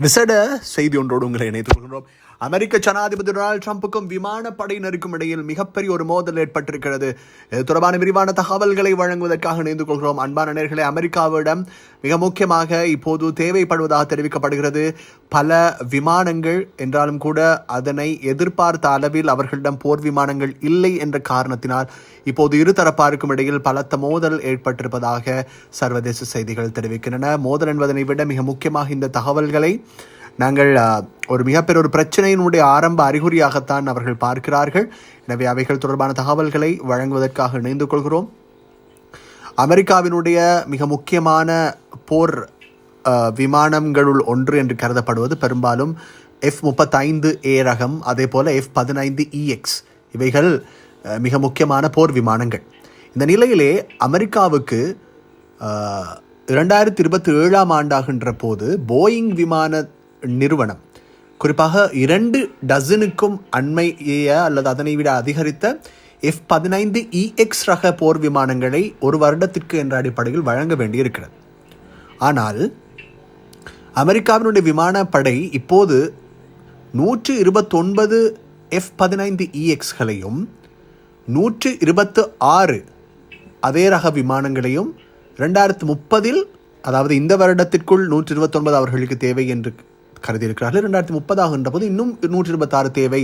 விசேட செய்தி ஒன்றோடு உங்களை இணைத்துக் கொள்கிறோம் அமெரிக்க ஜனாதிபதி டொனால்டு ட்ரம்புக்கும் விமானப்படையினருக்கும் இடையில் மிகப்பெரிய ஒரு மோதல் ஏற்பட்டிருக்கிறது. இது தொடர்பான விரிவான தகவல்களை வழங்குவதற்காக இணைந்து கொள்கிறோம். அன்பான நேர்களை அமெரிக்காவிடம் மிக முக்கியமாக இப்போது தேவைப்படுவதாக தெரிவிக்கப்படுகிறது. பல விமானங்கள் என்றாலும் கூட அதனை எதிர்பார்த்த அளவில் அவர்களிடம் போர் விமானங்கள் இல்லை என்ற காரணத்தினால் இப்போது இருதரப்பாருக்கும் இடையில் பலத்த மோதல் ஏற்பட்டிருப்பதாக சர்வதேச செய்திகள் தெரிவிக்கின்றன. மோதல் என்பதனை விட மிக முக்கியமாக இந்த தகவல்களை நாங்கள் ஒரு மிகப்பெரிய ஒரு பிரச்சனையினுடைய ஆரம்ப அறிகுறியாகத்தான் அவர்கள் பார்க்கிறார்கள். எனவே அவைகள் தொடர்பான தகவல்களை வழங்குவதற்காக இணைந்து கொள்கிறோம். அமெரிக்காவினுடைய மிக முக்கியமான போர் விமானங்களுள் ஒன்று என்று கருதப்படுவது பெரும்பாலும் எஃப் முப்பத்தைந்து ஏ ரகம் அதே போல் எஃப் பதினைந்து இஎக்ஸ் இவைகள் மிக முக்கியமான போர் விமானங்கள். இந்த நிலையிலே அமெரிக்காவுக்கு இரண்டாயிரத்தி இருபத்தி ஏழாம் ஆண்டாகின்ற போது போயிங் விமான நிறுவனம். குறிப்பாக இரண்டு டசனுக்கும் அண்மைய அல்லது அதனை விட அதிகரித்த எஃப் பதினைந்து இஎக்ஸ் ரக போர் விமானங்களை ஒரு வருடத்திற்கு என்ற அடிப்படையில் வழங்க வேண்டியிருக்கிறது. ஆனால் அமெரிக்காவினுடைய விமானப்படை இப்போது நூற்று இருபத்தொன்பது எஃப் பதினைந்து இஎக்ஸ்களையும் நூற்று இருபத்து ஆறு அதே ரக விமானங்களையும் ரெண்டாயிரத்து முப்பதில் அதாவது இந்த வருடத்திற்குள் நூற்றி இருபத்தொன்பது அவர்களுக்கு தேவை என்று கருதியிருக்கிறார்கள். ரெண்டாயிரத்தி முப்பதாகின்ற போது இன்னும் நூற்றி இருபத்தாறு தேவை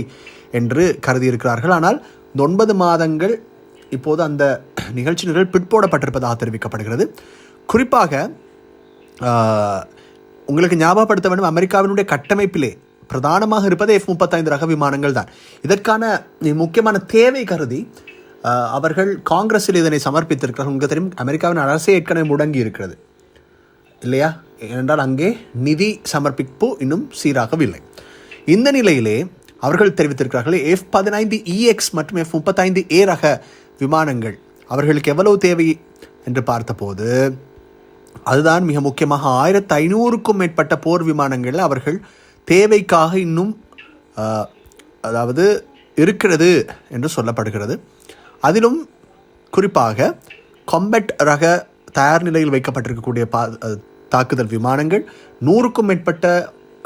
என்று கருதியிருக்கிறார்கள். ஆனால் இந்த ஒன்பது மாதங்கள் இப்போது அந்த நிகழ்ச்சி நிகழ் பிற்போடப்பட்டிருப்பதாக தெரிவிக்கப்படுகிறது. குறிப்பாக உங்களுக்கு ஞாபகப்படுத்த வேண்டும் அமெரிக்காவினுடைய கட்டமைப்பிலே பிரதானமாக இருப்பது எஃப் முப்பத்தைந்து ரக விமானங்கள் தான். இதற்கான முக்கியமான தேவை கருதி அவர்கள் காங்கிரஸில் இதனை சமர்ப்பித்திருக்கிறார்கள். உங்களுக்கு தெரியும் அமெரிக்காவின் அரசே ஏற்கனவே முடங்கி இருக்கிறது இல்லையா? ஏனென்றால் அங்கே நிதி சமர்ப்பிப்பு இன்னும் சீராகவில்லை. இந்த நிலையிலே அவர்கள் தெரிவித்திருக்கிறார்கள் எஃப் பதினைந்து இஎக்ஸ் மற்றும் எஃப் முப்பத்தைந்து ஏ ரக விமானங்கள் அவர்களுக்கு எவ்வளவு தேவை என்று பார்த்தபோது அதுதான் மிக முக்கியமாக ஆயிரத்து ஐநூறுக்கும் மேற்பட்ட போர் விமானங்கள் அவர்கள் தேவைக்காக இன்னும் அதாவது இருக்கிறது என்று சொல்லப்படுகிறது. அதிலும் குறிப்பாக கொம்பட் ரக தயார் நிலையில் வைக்கப்பட்டிருக்கக்கூடிய பா தாக்குதல் விமானங்கள் நூறுக்கும் மேற்பட்ட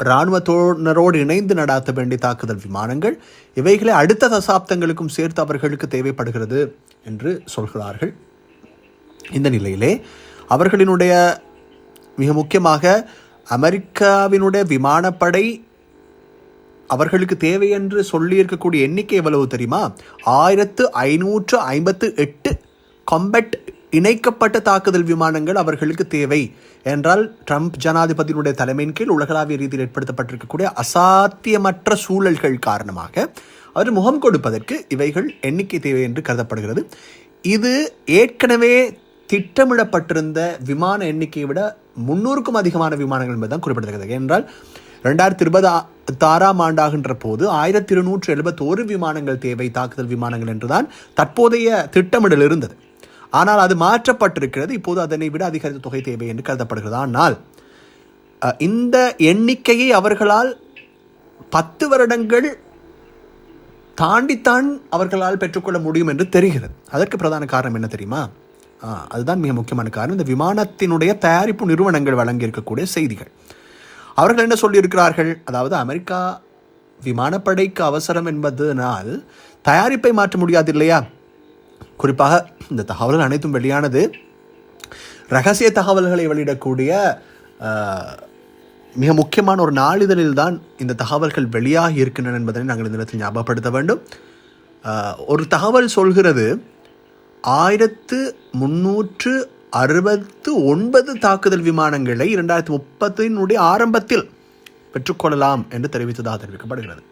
இராணுவத்தினரோடு இணைந்து நடாத்த வேண்டிய தாக்குதல் விமானங்கள் இவைகளை அடுத்த தசாப்தங்களுக்கும் சேர்த்து அவர்களுக்கு தேவைப்படுகிறது என்று சொல்கிறார்கள். இந்த நிலையிலே அவர்களினுடைய மிக முக்கியமாக அமெரிக்காவினுடைய விமானப்படை அவர்களுக்கு தேவை என்று சொல்லியிருக்கக்கூடிய எண்ணிக்கை எவ்வளவு தெரியுமா? ஆயிரத்து ஐநூற்று ஐம்பத்து எட்டு காம்பேட் இணைக்கப்பட்ட தாக்குதல் விமானங்கள் அவர்களுக்கு தேவை. என்றால் ட்ரம்ப் ஜனாதிபதியினுடைய தலைமையின் கீழ் உலகளாவிய ரீதியில் ஏற்படுத்தப்பட்டிருக்கக்கூடிய அசாத்தியமற்ற சூழல்கள் காரணமாக அவர் முகம் கொடுப்பதற்கு இவைகள் எண்ணிக்கை தேவை என்று கருதப்படுகிறது. இது ஏற்கனவே திட்டமிடப்பட்டிருந்த விமான எண்ணிக்கையை விட முன்னூறுக்கும் அதிகமான விமானங்கள் என்பதுதான் குறிப்பிடத்தக்கது. என்றால் ரெண்டாயிரத்தி இருபது ஆறாம் ஆண்டாகின்ற போது ஆயிரத்தி இருநூற்று எழுபத்தோரு விமானங்கள் தேவை தாக்குதல் விமானங்கள் என்றுதான் தற்போதைய திட்டமிடல் இருந்தது. ஆனால் அது மாற்றப்பட்டிருக்கிறது. இப்போது அதனை விட அதிகரித்த தொகை தேவை என்று கருதப்படுகிறது. ஆனால் இந்த எண்ணிக்கையை அவர்களால் பத்து வருடங்கள் தாண்டித்தான் அவர்களால் பெற்றுக்கொள்ள முடியும் என்று தெரிகிறது. அதற்கு பிரதான காரணம் என்ன தெரியுமா? அதுதான் மிக முக்கியமான காரணம். இந்த விமானத்தினுடைய தயாரிப்பு நிறுவனங்கள் வழங்கியிருக்கக்கூடிய செய்திகள். அவர்கள் என்ன சொல்லியிருக்கிறார்கள்? அதாவது அமெரிக்கா விமானப்படைக்கு அவசரம் என்பதனால் தயாரிப்பை மாற்ற முடியாது இல்லையா? குறிப்பாக இந்த தகவல்கள் அனைத்தும் வெளியானது. ரகசிய தகவல்களை வெளியிடக்கூடிய மிக முக்கியமான ஒரு நாளிதழில் தான் இந்த தகவல்கள் வெளியாகி இருக்கின்றன என்பதனை நாங்கள் இந்த இடத்தில் ஞாபகப்படுத்த வேண்டும். ஒரு தகவல் சொல்கிறது ஆயிரத்து முன்னூற்று அறுபத்து ஒன்பது தாக்குதல் விமானங்களை இரண்டாயிரத்தி முப்பத்தினுடைய ஆரம்பத்தில் பெற்றுக்கொள்ளலாம் என்று தெரிவித்ததாக தெரிவிக்கப்படுகிறது.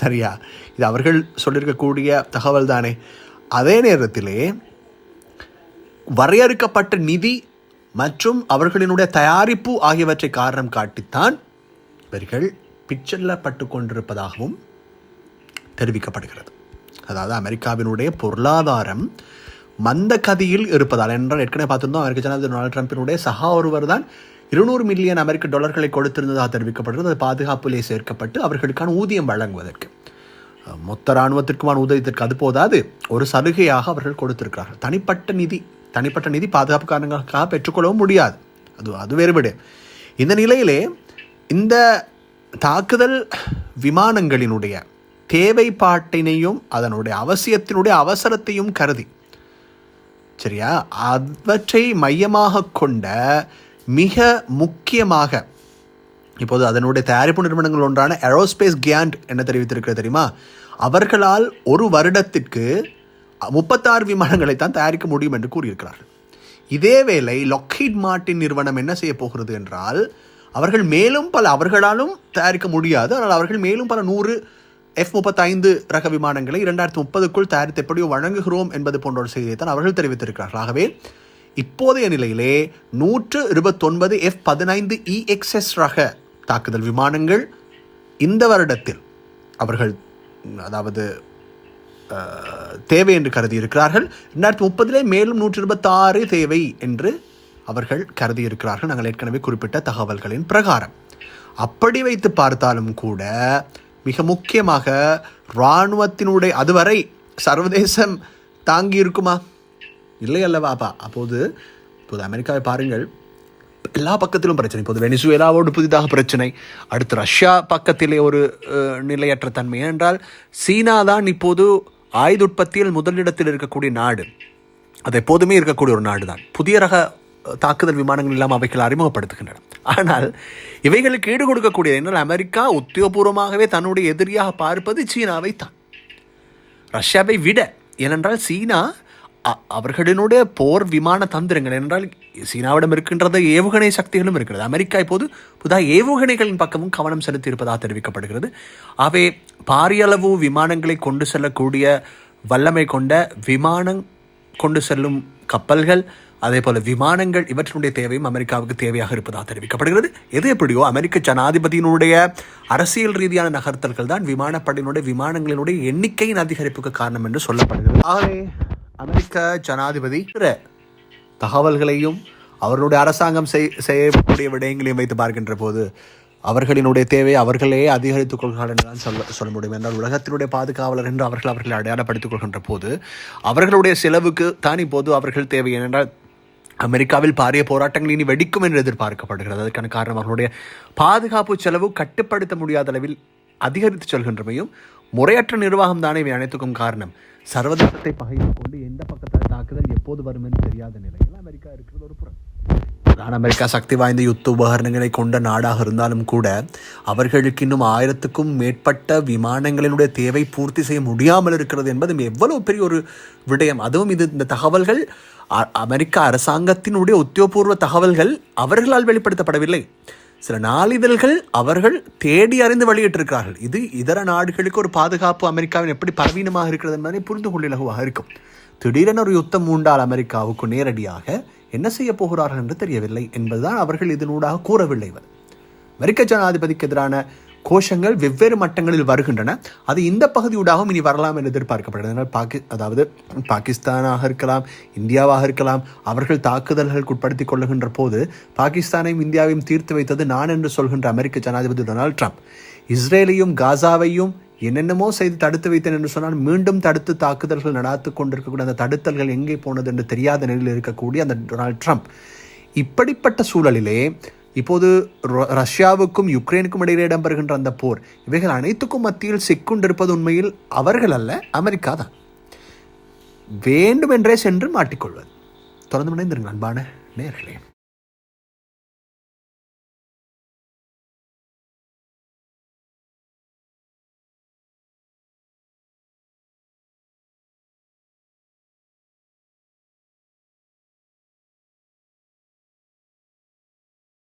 சரியா? இது அவர்கள் சொல்லியிருக்கக்கூடிய தகவல் தானே அதே நேரத்திலே வரையறுக்கப்பட்ட நிதி மற்றும் அவர்களினுடைய தயாரிப்பு ஆகியவற்றை காரணம் காட்டித்தான் இவர்கள் பிச்சல்லப்பட்டு கொண்டிருப்பதாகவும் தெரிவிக்கப்படுகிறது. அதாவது அமெரிக்காவினுடைய பொருளாதாரம் மந்த கதியில் இருப்பதால் என்றால் ஏற்கனவே பார்த்திருந்தோம் அமெரிக்க ஜனாதிபதி டொனால்டு ட்ரம்பினுடைய சகா ஒருவர் தான் இருநூறு மில்லியன் அமெரிக்க டாலர்களை கொடுத்திருந்ததாக தெரிவிக்கப்படுகிறது. அது பாதுகாப்பிலே சேர்க்கப்பட்டு அவர்களுக்கான ஊதியம் வழங்குவதற்கு. மொத்த இராணுவத்திற்குமான உதவித்திற்கு அது போதாது. ஒரு சலுகையாக அவர்கள் கொடுத்திருக்கிறார்கள். தனிப்பட்ட நிதி தனிப்பட்ட நிதி பாதுகாப்பு காரணங்களுக்காக பெற்றுக்கொள்ளவும் முடியாது. அது அது வேறுபடு இந்த நிலையிலே இந்த தாக்குதல் விமானங்களினுடைய தேவைப்பாட்டினையும் அதனுடைய அவசியத்தினுடைய அவசரத்தையும் கருதி. சரியா? அவற்றை மையமாக கொண்ட மிக முக்கியமாக இப்போது அதனுடைய தயாரிப்பு நிறுவனங்கள் ஒன்றான ஏரோஸ்பேஸ் கியாண்ட் என்ன தெரிவித்திருக்கிறது தெரியுமா? அவர்களால் ஒரு வருடத்திற்கு முப்பத்தாறு விமானங்களை தான் தயாரிக்க முடியும் என்று கூறியிருக்கிறார்கள். இதேவேளை லொக்கீட் மார்ட்டின் நிறுவனம் என்ன செய்ய போகிறது என்றால் அவர்கள் மேலும் பல அவர்களாலும் தயாரிக்க முடியாது. ஆனால் அவர்கள் மேலும் பல நூறு எஃப் முப்பத்தைந்து ரக விமானங்களை இரண்டாயிரத்தி முப்பதுக்குள் தயாரித்து எப்படியோ வழங்குகிறோம் என்பது போன்ற ஒரு செய்தியை தான் அவர்கள் தெரிவித்திருக்கிறார்கள். ஆகவே இப்போதைய நிலையிலே நூற்று இருபத்தொன்பது எஃப் பதினைந்து இஎக்ஸ்எஸ் ரக தாக்குதல் விமானங்கள் இந்த வருடத்தில் அவர்கள் அதாவது தேவை என்று கருதி இருக்கிறார்கள் ரெண்டாயிரத்தி முப்பதிலே மேலும் நூற்றி இருபத்தாறு தேவை என்று அவர்கள் கருதி இருக்கிறார்கள் நாங்கள் ஏற்கனவே குறிப்பிட்ட தகவல்களின் பிரகாரம். அப்படி வைத்து பார்த்தாலும் கூட மிக முக்கியமாக இராணுவத்தினுடைய அதுவரை சர்வதேசம் தாங்கி இருக்குமா இல்லை அல்லவாப்பா அப்போது இப்போது அமெரிக்காவை பாருங்கள். எல்லா பக்கத்திலும் பிரச்சனை. இப்போது வெனிசுவேலாவோடு புதிதாக பிரச்சனை. அடுத்து ரஷ்யா பக்கத்திலே ஒரு நிலையற்ற தன்மை. ஏனென்றால் சீனா தான் இப்போது ஆயுத உற்பத்தியில் முதலிடத்தில் இருக்கக்கூடிய நாடு. அது எப்போதுமே இருக்கக்கூடிய ஒரு நாடு தான் புதிய ரக தாக்குதல் விமானங்கள் இல்லாமல் அவைகள் அறிமுகப்படுத்துகின்றன. ஆனால் இவைகளுக்கு ஈடு கொடுக்கக்கூடிய என்றால் அமெரிக்கா உத்தியோகபூர்வமாகவே தன்னுடைய எதிரியாக பார்ப்பது சீனாவை தான் ரஷ்யாவை விட ஏனென்றால் சீனா அவர்களினுடைய போர் விமான தந்திரங்கள் என்றால் சீனாவிடம் இருக்கின்றது ஏவுகணை சக்திகளும் இருக்கிறது. அமெரிக்கா இப்போது புதாக ஏவுகணைகளின் பக்கமும் கவனம் செலுத்தி இருப்பதாக தெரிவிக்கப்படுகிறது. அவை பாரியளவு விமானங்களை கொண்டு செல்லக்கூடிய வல்லமை கொண்ட விமானம் கொண்டு செல்லும் கப்பல்கள் அதே போல விமானங்கள் இவற்றினுடைய தேவையும் அமெரிக்காவுக்கு தேவையாக இருப்பதாக தெரிவிக்கப்படுகிறது. எது எப்படியோ அமெரிக்க ஜனாதிபதியினுடைய அரசியல் ரீதியான நகர்த்தல்கள் தான் விமானப்படையினுடைய விமானங்களினுடைய எண்ணிக்கையின் அதிகரிப்புக்கு காரணம் என்று சொல்லப்படுகிறது. ஆகவே அமெரிக்க ஜனாதிபதி பிற தகவல்களையும் அவர்களுடைய அரசாங்கம் செய் செய்யக்கூடிய விடயங்களையும் வைத்து பார்க்கின்ற போது அவர்களினுடைய தேவை அவர்களே அதிகரித்துக் கொள்கிறார்கள் என்றுதான் சொல்ல சொல்ல முடியும். என்றால் உலகத்தினுடைய பாதுகாவலர் என்று அவர்கள் அவர்களை அடையாளப்படுத்திக் கொள்கின்ற போது அவர்களுடைய செலவுக்கு தான் இப்போது அவர்கள் தேவை. ஏனென்றால் அமெரிக்காவில் பாரிய போராட்டங்கள் இனி வெடிக்கும் என்று எதிர்பார்க்கப்படுகிறது. அதற்கான காரணம் அவர்களுடைய பாதுகாப்பு செலவு கட்டுப்படுத்த முடியாத அளவில் அதிகரித்து செல்கின்றமையும் முறையற்ற நிர்வாகம் தானே இவை அனைத்துக்கும் காரணம். சர்வதேசத்தை பகையில் கொண்டு எந்த பக்கத்தில் தாக்குதல் எப்போது வரும் என்று தெரியாத நிலையில் அமெரிக்கா இருக்கிறது ஒரு புறம். தான் அமெரிக்கா சக்தி வாய்ந்த யுத்த உபகரணங்களை கொண்ட நாடாக இருந்தாலும் கூட அவர்களுக்கு இன்னும் ஆயிரத்துக்கும் மேற்பட்ட விமானங்களினுடைய தேவை பூர்த்தி செய்ய முடியாமல் இருக்கிறது என்பது எவ்வளவு பெரிய ஒரு விடயம். அதுவும் இது இந்த தகவல்கள் அ- அமெரிக்க அரசாங்கத்தினுடைய உத்தியோகபூர்வ தகவல்கள் அவர்களால் வெளிப்படுத்தப்படவில்லை. சில நாளிதழ்கள் அவர்கள் தேடி அறிந்து வெளியிட்டிருக்கிறார்கள் இது இதர நாடுகளுக்கு ஒரு பாதுகாப்பு அமெரிக்காவின் எப்படி பலவீனமாக இருக்கிறது என்பதை புரிந்து கொள்ளலகுவாக இருக்கும். திடீரென ஒரு யுத்தம் மூண்டால் அமெரிக்காவுக்கு நேரடியாக என்ன செய்ய போகிறார்கள் என்று தெரியவில்லை என்பதுதான் அவர்கள் இதனூடாக கூறவில்லை. இவர் அமெரிக்க ஜனாதிபதிக்கு எதிரான கோஷங்கள் வெவ்வேறு மட்டங்களில் வருகின்றன. அது இந்த பகுதியூடாகவும் இனி வரலாம் என்று எதிர்பார்க்கப்படுகிறது. பாக்கி அதாவது பாகிஸ்தானாக இருக்கலாம் இந்தியாவாக இருக்கலாம் அவர்கள் தாக்குதல்களுக்கு உட்படுத்திக் கொள்ளுகின்ற போது பாகிஸ்தானையும் இந்தியாவையும் தீர்த்து வைத்தது நான் என்று சொல்கின்ற அமெரிக்க ஜனாதிபதி டொனால்ட் ட்ரம்ப். இஸ்ரேலையும் காசாவையும் என்னென்னமோ செய்து தடுத்து வைத்தேன் என்று சொன்னால் மீண்டும் தடுத்து தாக்குதல்கள் நடாத்து கொண்டிருக்கக்கூடிய அந்த தடுத்தல்கள் எங்கே போனது என்று தெரியாத நிலையில் இருக்கக்கூடிய அந்த டொனால்ட் ட்ரம்ப். இப்படிப்பட்ட சூழலிலே இப்போது ர- ரஷ்யாவுக்கும் யுக்ரைனுக்கும் இடையிலே இடம்பெறுகின்ற அந்த போர் இவைகள் அனைத்துக்கும் மத்தியில் சிக்குண்டிருப்பது உண்மையில் அவர்கள் அல்ல அமெரிக்கா தான். வேண்டுமென்றே சென்று மாட்டிக்கொள்வது. தொடர்ந்து முனைந்திருங்கள் அன்பான நேர்களே